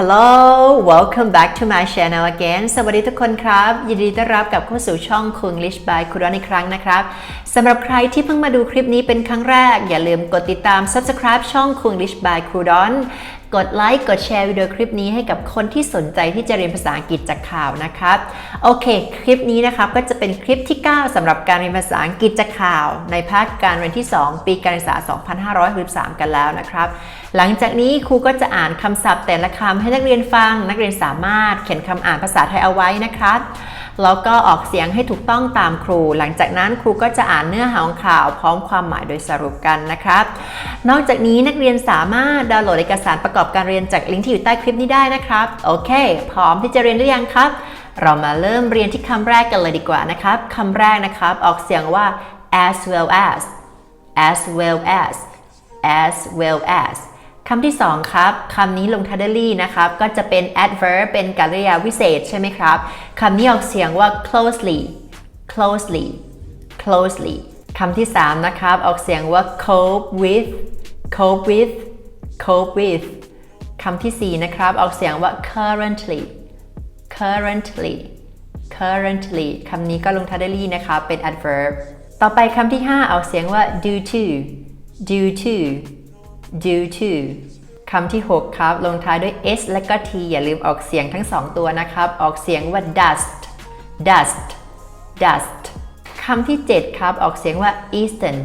Hello welcome back to my channel again สวัสดีทุกคนครับ ยินดีต้อนรับกลับเข้าสู่ช่อง English by คุณรอนอีกครั้งนะครับ สำหรับใครที่เพิ่งมาดูคลิปนี้เป็นครั้งแรก อย่าลืมกดติดตาม subscribe ช่อง English by ครูดอนกดไลค์กดแชร์วิดีโอคลิปนี้ให้กับคนที่สนใจที่จะเรียนภาษาอังกฤษจากข่าวนะครับโอเค คลิปนี้นะครับก็จะเป็นคลิปที่ 9สำหรับการเรียนภาษาอังกฤษจากข่าว ในภาคการเรียนที่ 2 ปีการศึกษา 2563 กันแล้วนะครับ หลังจากนี้ครูก็จะอ่านคำศัพท์แต่ละคำให้นักเรียนฟัง นักเรียนสามารถเขียนคำอ่านภาษาไทยเอาไว้นะครับ แล้วก็ออกเสียงให้ถูกต้องตามครู หลังจากนั้นครูก็จะอ่านเนื้อหาของข่าวพร้อมความหมายโดยสรุปกันนะครับ นอกจากนี้นักเรียนสามารถดาวน์โหลดเอกสารประกอบการเรียนจากลิงก์ที่อยู่ใต้คลิปนี้ได้นะครับ โอเค พร้อมที่จะเรียนหรือยังครับ เรามาเริ่มเรียนที่คำแรกกันเลยดีกว่านะครับคำแรกนะครับ ออกเสียงว่า as well as as well as as well as คำที่สองครับคำนี้ลงท้ายด้วย ly นะครับ ก็จะเป็น adverb เป็นกริยาวิเศษใช่ไหมครับคำนี้ออกเสียงว่า closely closely closely คำที่สามนะครับ ออกเสียงว่า cope with cope with cope with คำที่สี่นะครับ ออกเสียงว่า currently currently currently คำนี้ก็ลงท้ายด้วย ly นะครับเป็น adverb ต่อไปคำที่ 5 ออกเสียงว่า due to due to due to คำที่ 6 ครับ ลงท้ายด้วย s และก็ t อย่าลืมออกเสียงทั้ง 2 ตัวนะครับ ออกเสียงว่า dust dust dust คำที่ 7 ครับ ออกเสียงว่า eastern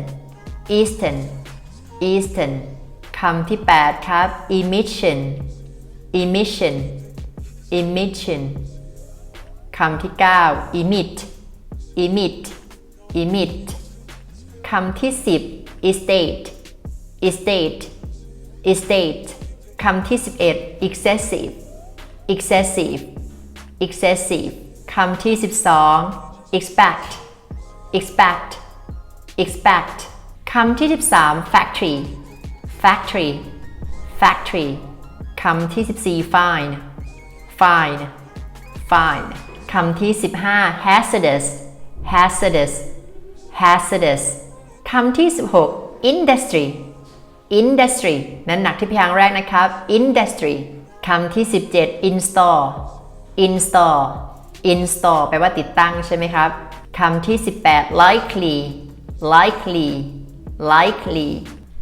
eastern eastern คำที่ 8 ครับ emission emission emission คำที่ 9 emit emit emit คำที่ 10 estate estate estate คำที่ 11 excessive excessive excessive คำที่ 12 expect expect expect คำที่ 13 factory factory factory คำที่ 14 fine fine fine คำที่ 15 hazardous hazardous hazardous คำที่ 16 industry industry นั้นหนักที่พยางค์แรกนะครับ industry คำที่ 17 install install install แปลว่าติดตั้งใช่ไหมครับคำที่ 18 likely likely likely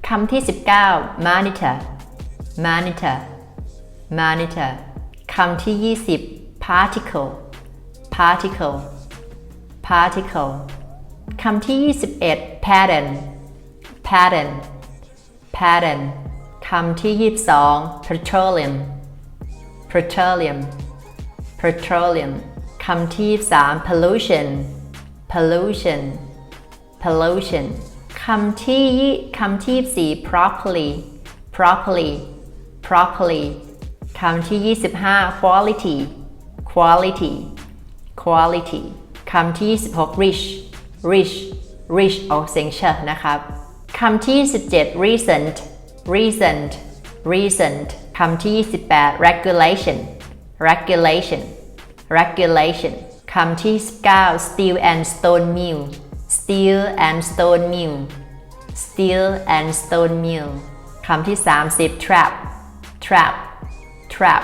คำที่ 19 monitor monitor monitor คำที่ 20 particle particle particle คำที่ 21 pattern pattern pattern คำที่ 22 petroleum petroleum petroleum คำที่ 23 pollution pollution pollution คำที่คำที่ 24 properly properly properly คำที่ 25 quality quality quality คำที่ 26 rich rich rich ออกเสียงเชนะครับ คำที่27 recent recent recent คำที่28 regulation regulation regulation คำที่ 19 steel and stone mill steel and stone mill steel and stone mill คำที่ 30 trap trap trap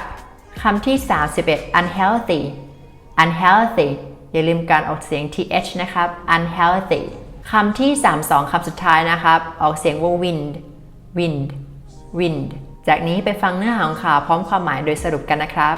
คำที่ 31 unhealthy unhealthy อย่าลืมการออกเสียง th นะครับ unhealthy คำที่ 32 คำสุดท้ายนะครับ ออกเสียงว่า wind wind wind จากนี้ไปฟังเนื้อหาของข่าวพร้อมความหมายโดยสรุปกันนะครับ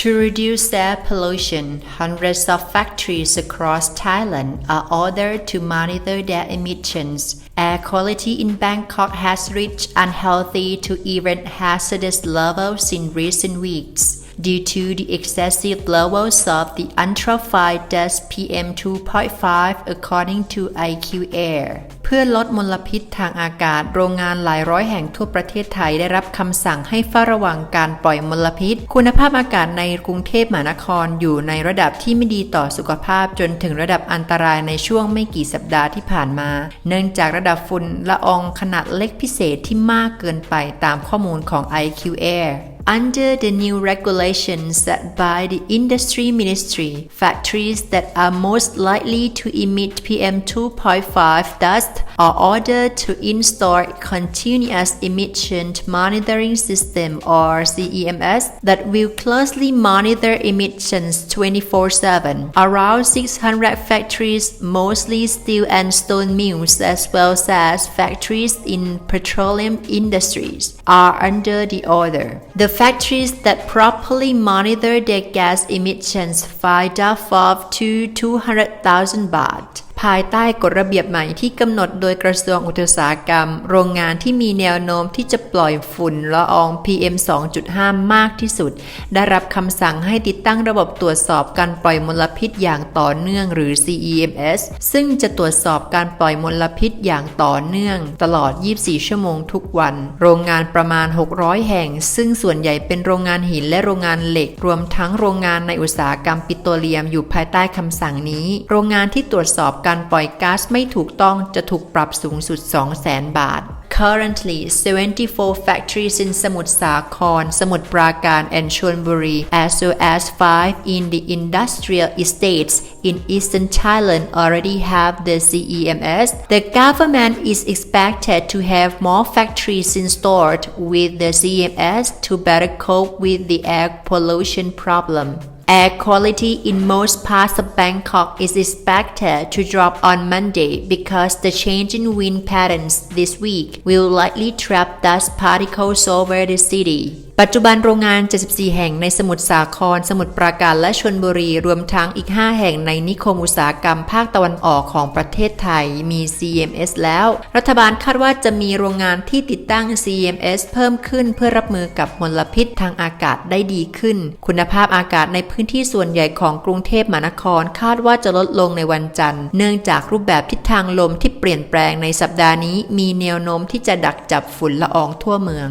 To reduce air pollution, hundreds of factories across Thailand are ordered to monitor their emissions. Air quality in Bangkok has reached unhealthy to even hazardous levels in recent weeks. Due to the excessive levels of the ultrafine dust PM2.5 according to IQ Air เพื่อลดมลพิษทางอากาศ โรงงานหลายร้อยแห่งทั่วประเทศไทยได้รับคำสั่งให้เฝ้าระวังการปล่อยมลพิษ คุณภาพอากาศในกรุงเทพมหานครอยู่ในระดับที่ไม่ดีต่อสุขภาพจนถึงระดับอันตรายในช่วงไม่กี่สัปดาห์ที่ผ่านมา เนื่องจากระดับฝุ่นละอองขนาดเล็กพิเศษที่มากเกินไปตามข้อมูลของ IQ Air Under the new regulations set by the Industry Ministry, factories that are most likely to emit PM 2.5 dust are ordered to install continuous emission monitoring system or CEMS that will closely monitor emissions 24/7. Around 600 factories, mostly steel and stone mills as well as factories in petroleum industries, are under the order. The factories that properly monitor their gas emissions find up to 200,000 baht. ภายใต้กฎระเบียบใหม่ที่กำหนดโดยกระทรวงอุตสาหกรรม โรงงานที่มีแนวโน้มที่จะปล่อยฝุ่นละออง PM 2.5 มากที่สุด ได้รับคำสั่งให้ติดตั้งระบบตรวจสอบการปล่อยมลพิษอย่างต่อเนื่องหรือ CEMS ซึ่งจะตรวจสอบการปล่อยมลพิษอย่างต่อเนื่อง ตลอด 24 ชั่วโมงทุกวัน โรงงานประมาณ 600 แห่ง ซึ่งส่วนใหญ่เป็นโรงงานหินและโรงงานเหล็ก รวมทั้งโรงงานในอุตสาหกรรมปิโตรเลียมอยู่ภายใต้คำสั่งนี้ โรงงานที่ตรวจสอบกปล่อยก๊าซไม่ถูกต้องจะถูกปรับสูงสุด 200,000 บาท Currently, 74 factories in Samut Sakhon, Samut Prakan, and Chonburi, as well as five in the industrial estates in eastern Thailand, already have the CEMS. The government is expected to have more factories installed with the CEMS to better cope with the air pollution problem. Air quality in most parts of Bangkok is expected to drop on Monday because the change in wind patterns this week will likely trap dust particles over the city. ปัจจุบันโรงงาน 74 แห่งในสมุทรสาคร สมุทรปราการและชลบุรี รวมทั้งอีก 5 แห่งในนิคมอุตสาหกรรมภาคตะวันออกของประเทศไทยมี CMS แล้ว รัฐบาลคาดว่าจะมีโรงงานที่ติดตั้ง CMS เพิ่มขึ้นเพื่อรับมือกับมลพิษทางอากาศได้ดีขึ้น คุณภาพอากาศในพื้นที่ส่วนใหญ่ของกรุงเทพมหานคร คาดว่าจะลดลงในวันจันทร์ เนื่องจากรูปแบบทิศทางลมที่เปลี่ยนแปลงในสัปดาห์นี้ มีแนวโน้มที่จะดักจับฝุ่นละอองทั่วเมือง